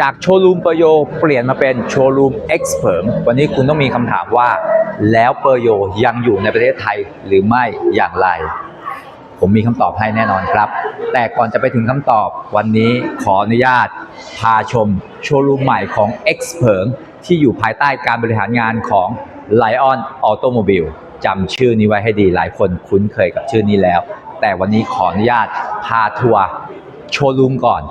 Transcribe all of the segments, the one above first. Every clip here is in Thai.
จากโชว์รูมเปอร์โยเปลี่ยนมาเป็นโชว์รูมเอ็กซ์เพิร์มวันนี้คุณต้องมีคำถามว่า แล้วเปอร์โยยังอยู่ในประเทศไทยหรือไม่อย่างไร ผมมีคำตอบให้แน่นอนครับ แต่ก่อนจะไปถึงคำตอบวันนี้ขออนุญาต พาชมโชว์รูมใหม่ของ x p e r ที่อยู่ภายใต้การบริหารงานของ Lion Automobile จำชื่อนี้ไว้ให้ดีหลายคนคุ้นเคยกับชื่อนี้แล้ว แต่วันนี้ขออนุญาตพาทัวร์โชว์รูมก่อน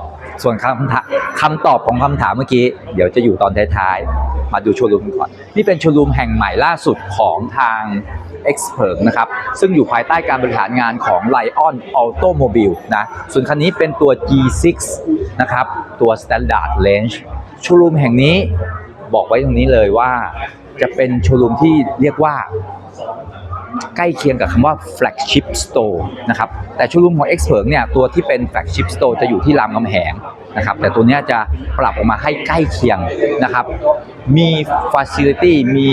ส่วนคำถามคำตอบของคำถามเมื่อกี้ เดี๋ยวจะอยู่ตอนท้ายๆ มาดูโชว์รูมกันก่อน นี่เป็นโชว์รูมแห่งใหม่ล่าสุดของทาง x p e r นะครับ ซึ่งอยู่ภายใต้การบริหารงานของ Lion Automobile นะ ส่วนคันนี้เป็นตัว G6 นะครับ ตัว Standard Range โชว์รูมแห่งนี้บอกไว้ตรงนี้เลยว่าจะเป็นโชว์รูมที่เรียกว่า ใกล้เคียงกับคำว่า flagship store นะครับ แต่ชว์รูมของ x p e r t เนี่ย ตัวที่เป็น flagship store จะอยู่ที่รามคำแหงนะครับ แต่ตัวนี้จะปรับออกมาให้ใกล้เคียงนะครับ มี facility มี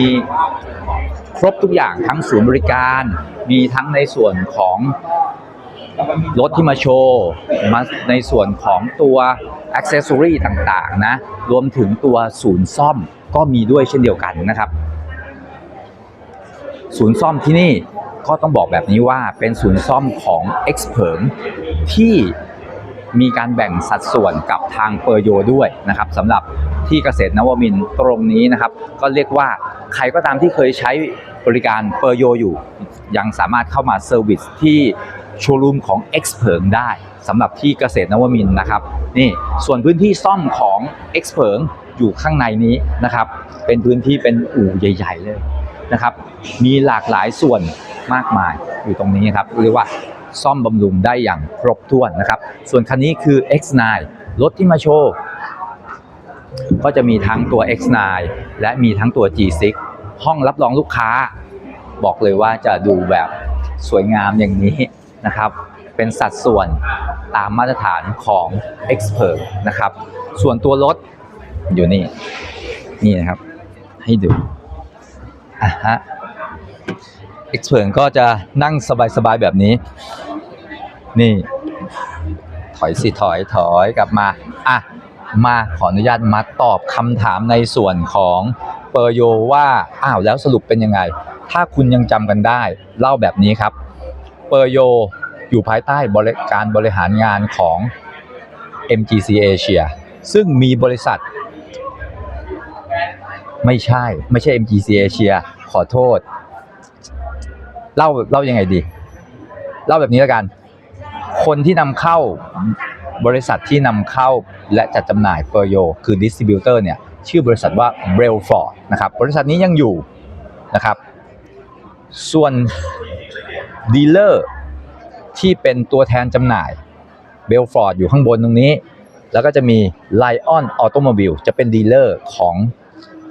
ครบทุกอย่างทั้งศูนย์บริการ มีทั้งในส่วนของรถที่มาโชว์มาในส่วนของตัว accessory ต่างๆนะ รวมถึงตัวศูนย์ซ่อมก็มีด้วยเช่นเดียวกันนะครับ ศูนย์ซ่อมที่นี่ก็ต้องบอกแบบนี้ว่าเป็นศูนย์ซ่อมของ e x p e r t ที่มีการแบ่งสัดส่วนกับทางเปอร์โยด้วยนะครับสำหรับที่เกษตรนวมินทร์ตรงนี้นะครับ ก็เรียกว่าใครก็ตามที่เคยใช้บริการเปอร์โยอยู่ ยังสามารถเข้ามาเซอร์วิสที่โชว์รูมของ e x p e r t ได้สำหรับที่เกษตรนวมินนะครับนี่ส่วนพื้นที่ซ่อมของ e x p e r t อยู่ข้างในนี้นะครับ เป็นพื้นที่เป็นอู่ใหญ่ ๆ เลย นะครับ มีหลากหลายส่วนมากมายอยู่ตรงนี้ครับเรียกว่าซ่อมบำรุงได้อย่างครบถ้วนนะครับ ส่วนคันนี้คือ X9 รถที่มาโชว์ก็จะมีทั้งตัว X9 และมีทั้งตัว G6 ห้องรับรองลูกค้า บอกเลยว่าจะดูแบบสวยงามอย่างนี้นะครับ เป็นสัดส่วนตามมาตรฐานของ Expert นะครับ ส่วนตัวรถอยู่นี่ นี่นะครับ ให้ดู อะฮะเอ็กซ์เพรก็จะนั่งสบายๆแบบนี้ นี่ ถอยสิถอยถอยกลับมา อะ มาขออนุญาตมาตอบคำถามในส่วนของเปอร์โยว่า อ้าวแล้วสรุปเป็นยังไง ถ้าคุณยังจำกันได้ เล่าแบบนี้ครับ เปอร์โยอยู่ภายใต้บริการบริหารงานของ MGC Asia ซึ่งมีบริษัท ไม่ใช่ไม่ใช่ MGC Asia ขอโทษ เล่าเล่ายังไงดี เล่าแบบนี้แล้วกัน คนที่นำเข้าบริษัทที่นำเข้าและจัดจำหน่ายเปอร์โยคือดิสติบิวเตอร์เนี่ยชื่อบริษัทว่า b r e l f o r d นะครับบริษัทนี้ยังอยู่นะครับ ส่วนดีลเลอร์ที่เป็นตัวแทนจำหน่ายเบลฟอร์ดอยู่ข้างบนตรงนี้ แล้วก็จะมี Lion Automobile จะเป็นดีลเลอร์ของ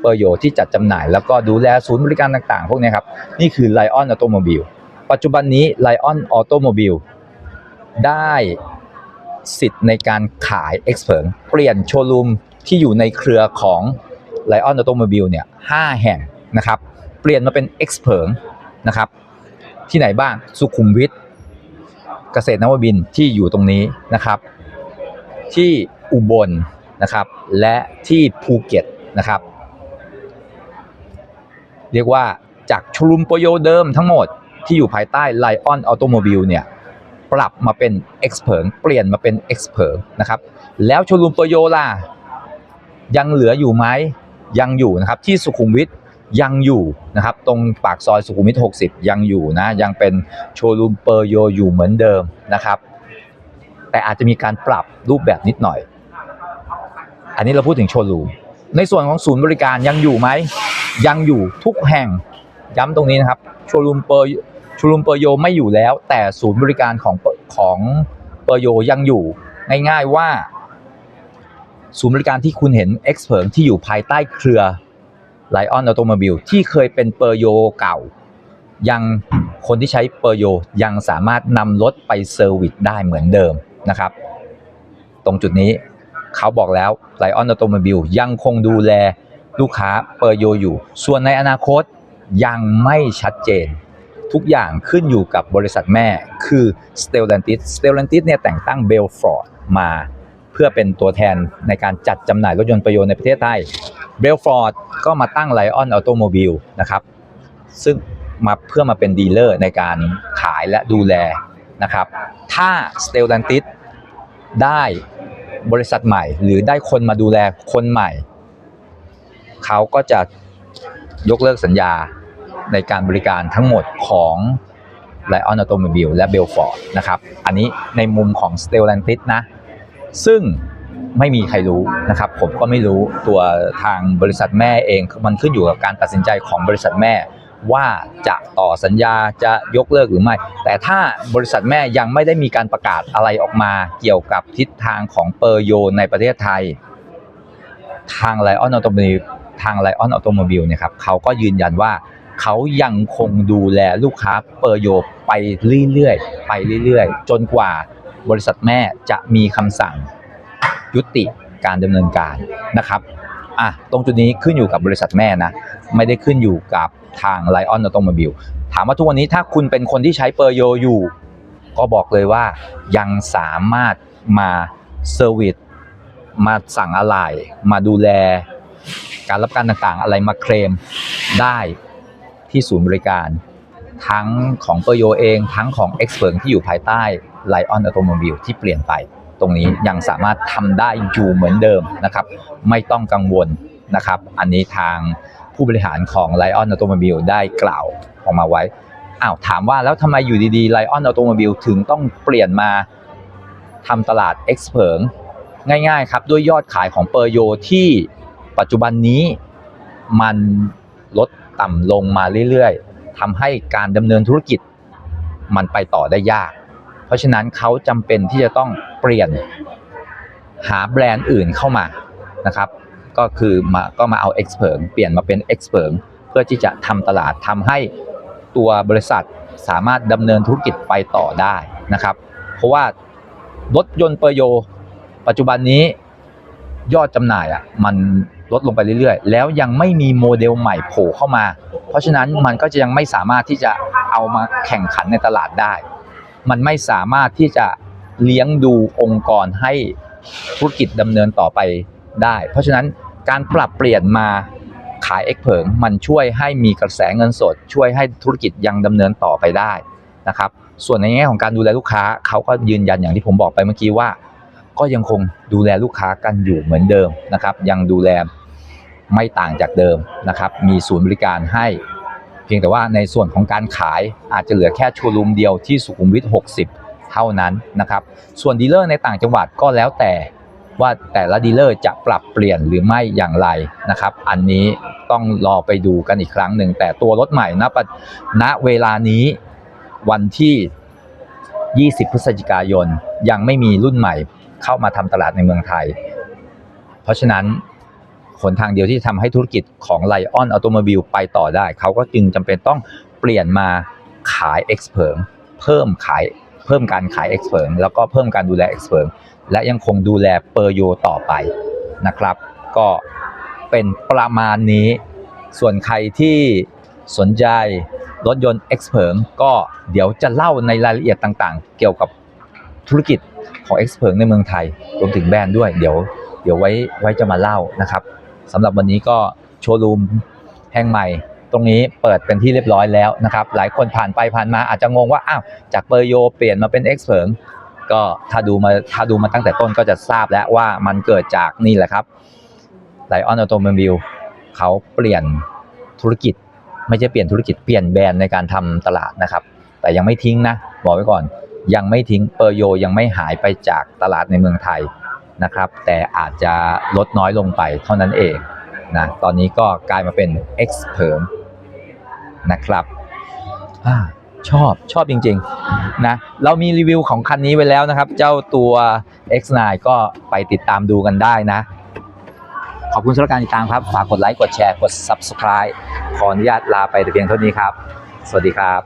ปอร์โยที่จัดจำหน่าย แล้วก็ดูแลศูนย์บริการต่างๆ พวกนี้ครับ นี่คือ Lion Automobile ปัจจุบันนี้ Lion Automobile ได้สิทธิ์ในการขาย e x p e r t เปลี่ยนโชว์รูมที่อยู่ในเครือของ Lion Automobile เนี่ย5แห่งนะครับ เปลี่ยนมาเป็น e x p e r t นะครับ ที่ไหนบ้างสุขุมวิทเกษตรนวมินที่อยู่ตรงนี้นะครับ ที่อุบลนะครับ และที่ภูเก็ตนะครับ เรียกว่าจากชลุมโปโยเดิมทั้งหมดที่อยู่ภายใต้ Lion Automobile เนี่ยปรับมาเป็น Expert เปลี่ยนมาเป็น Expert นะครับแล้วชลุมโปโยล่ะยังเหลืออยู่ไหมยังอยู่นะครับที่สุขุมวิทยังอยู่นะครับตรงปากซอยสุขุมวิท 60 ยังอยู่นะยังเป็นโชว์รูมเปอร์โยอยู่เหมือนเดิมนะครับ แต่อาจจะมีการปรับรูปแบบนิดหน่อย อันนี้เราพูดถึงโชว์รูมในส่วนของศูนย์บริการยังอยู่ไหม ยังอยู่ทุกแห่งย้ำตรงนี้นะครับโชว์รูมเปอร์โชว์รูมเปอร์โยไม่อยู่แล้ว แต่ศูนย์บริการของของเปอร์โยยังอยู่ง่ายๆว่า ศูนย์บริการที่คุณเห็น e x p e r t ที่อยู่ภายใต้เครือ Lion Automobile ที่เคยเป็นเปอร์โยเก่า ยังคนที่ใช้เปอร์โยยังสามารถนำรถไปเซอร์วิสได้เหมือนเดิมนะครับ ตรงจุดนี้เขาบอกแล้ว Lion Automobile ยังคงดูแล ลูกค้าเปอร์โยอยู่ ส่วนในอนาคตยังไม่ชัดเจน ทุกอย่างขึ้นอยู่กับบริษัทแม่คือ Stellantis Stellantis เนี่ยแต่งตั้ง Belfort มาเพื่อเป็นตัวแทนในการจัดจำหน่ายรถยนต์ประโยชน์ในประเทศไทยเบลฟอร์ก็มาตั้งไลออนออโตโมบิลนะครับ ซึ่งมาเพื่อมาเป็นดีลเลอร์ในการขายและดูแลนะครับ ถ้า s t e l l a n t i s ได้บริษัทใหม่ หรือได้คนมาดูแลคนใหม่ เขาก็จะยกเลิกสัญญาในการบริการทั้งหมดของ Lion Automobile และ Belfort นะครับ อันนี้ในมุมของ Stellantis นะ ซึ่งไม่มีใครรู้นะครับ ผมก็ไม่รู้ตัวทางบริษัทแม่เองมันขึ้นอยู่กับการตัดสินใจของบริษัทแม่ว่าจะต่อสัญญาจะยกเลิกหรือไม่ แต่ถ้าบริษัทแม่ยังไม่ได้มีการประกาศอะไรออกมาเกี่ยวกับทิศทางของเปอร์โยในประเทศไทย ทาง Lion Automobile ทาง Lion Automobile เนี่ยครับเขาก็ยืนยันว่าเขายังคงดูแลลูกค้าเปอร์โยไปเรื่อยๆ ไปเรื่อยๆ จนกว่าบริษัทแม่จะมีคำสั่งยุติการดำเนินการนะครับอะตรงจุดนี้ขึ้นอยู่กับบริษัทแม่นะไม่ได้ขึ้นอยู่กับทาง Lion Automobile ถามว่าทุกวันนี้ถ้าคุณเป็นคนที่ใช้เปอร์โยอยู่ ก็บอกเลยว่ายังสามารถมาเซอร์วิสมาสั่งอะไรมาดูแล การรับการต่างๆ อะไรมาเคลมได้ที่ศูนย์บริการ ทั้งของเปอร์โยเอง ทั้งของ e x p e r t ที่อยู่ภายใต้ Lion Automobile ที่เปลี่ยนไป ตรงนี้ยังสามารถทำได้อยู่เหมือนเดิมนะครับ ไม่ต้องกังวลนะครับ อันนี้ทางผู้บริหารของ Lion Automobile ได้กล่าวออกมาไว้อ้าวถามว่าแล้วทำไมอยู่ดีๆ Lion Automobile ถึงต้องเปลี่ยนมาทำตลาด e x p e r t ง่ายๆครับ ด้วยยอดขายของเปอร์โยที่ ปัจจุบันนี้มันลดต่ำลงมาเรื่อยๆทำให้การดำเนินธุรกิจมันไปต่อได้ยาก เพราะฉะนั้นเขาจำเป็นที่จะต้องเปลี่ยนหาแบรนด์อื่นเข้ามานะครับ ก็คือมาก็มาเอา e x p e r t เปลี่ยนมาเป็น e x p e r t เพื่อที่จะทำตลาดทำให้ตัวบริษัทสามารถดำเนินธุรกิจไปต่อได้นะครับ เพราะว่ารถยนต์เปอร์โย ปัจจุบันนี้ ยอดจำหน่ายอะมันลดลงไปเรื่อยๆ แล้วยังไม่มีโมเดลใหม่โผล่เข้ามา เพราะฉะนั้นมันก็จะยังไม่สามารถที่จะเอามาแข่งขันในตลาดได้ มันไม่สามารถที่จะเลี้ยงดูองค์กรให้ธุรกิจดำเนินต่อไปได้ เพราะฉะนั้นการปรับเปลี่ยนมาขายเอ็กเพิงมันช่วยให้มีกระแสเงินสด ช่วยให้ธุรกิจยังดำเนินต่อไปได้นะครับ ส่วนในแง่ของการดูแลลูกค้าเขาก็ยืนยันอย่างที่ผมบอกไปเมื่อกี้ว่า ก็ยังคงดูแลลูกค้ากันอยู่เหมือนเดิมนะครับ ยังดูแลไม่ต่างจากเดิมนะครับ มีศูนย์บริการให้ เพียงแต่ว่าในส่วนของการขายอาจจะเหลือแค่โชว์รูมเดียวที่สุขุมวิท 60 เท่านั้นนะครับ ส่วนดีลเลอร์ในต่างจังหวัดก็แล้วแต่ว่าแต่ละดีลเลอร์จะปรับเปลี่ยนหรือไม่อย่างไรนะครับ อันนี้ต้องรอไปดูกันอีกครั้งหนึ่ง แต่ตัวรถใหม่ณปัจณเวลานี้วันที่ 20 พฤศจิกายน ยังไม่มีรุ่นใหม่ เข้ามาทำตลาดในเมืองไทย เพราะฉะนั้นหนทางเดียวที่ทำให้ธุรกิจของ Lion Automobile ไปต่อได้ เขาก็จึงจำเป็นต้องเปลี่ยนมาขาย e x p e r t เพิ่มขายเพิ่มการขาย e x p e r t แล้วก็เพิ่มการดูแล e x p e r t และยังคงดูแลเปอร์โยต่อไปนะครับ ก็เป็นประมาณนี้ ส่วนใครที่สนใจรถยนต์ x p e r t ก็เดี๋ยวจะเล่าในรายละเอียดต่างๆ เกี่ยวกับธุรกิจ ของ x p e r t ในเมืองไทย รวมถึงแบรนด์ด้วย เดี๋ยวเดี๋ยวไว้ไว้จะมาเล่านะครับสำหรับวันนี้ก็โชว์รูมแห่งใหม่ ตรงนี้เปิดเป็นที่เรียบร้อยแล้วนะครับ หลายคนผ่านไปผ่านมาอาจจะงงว่าอ้าวจากเปอร์โยเปลี่ยนมาเป็น x p e r t ก็ถ้าดูมาถ้าดูมาตั้งแต่ต้นก็จะทราบแล้วว่ามันเกิดจากนี่แหละครับ Lion Automobile เขาเปลี่ยนธุรกิจ ไม่ใช่เปลี่ยนธุรกิจเปลี่ยนแบรนด์ในการทำตลาดนะครับ แต่ยังไม่ทิ้งนะ บอกไว้ก่อน ยังไม่ทิ้งเปอร์โยยังไม่หายไปจากตลาดในเมืองไทยนะครับ แต่อาจจะลดน้อยลงไปเท่านั้นเองนะตอนนี้ก็กลายมาเป็น X p e r m นะครับอชอบชอบจริงๆนะเรามีรีวิวของคันนี้ไว้แล้วนะครับ เจ้าตัว X9 ก็ไปติดตามดูกันได้นะ ขอบคุณสำหรับการติดตามครับ ฝากกดไลค์กดแชร์กด Subscribe ขออนุญาตลาไปแต่เพียงเท่านี้ครับ สวัสดีครับ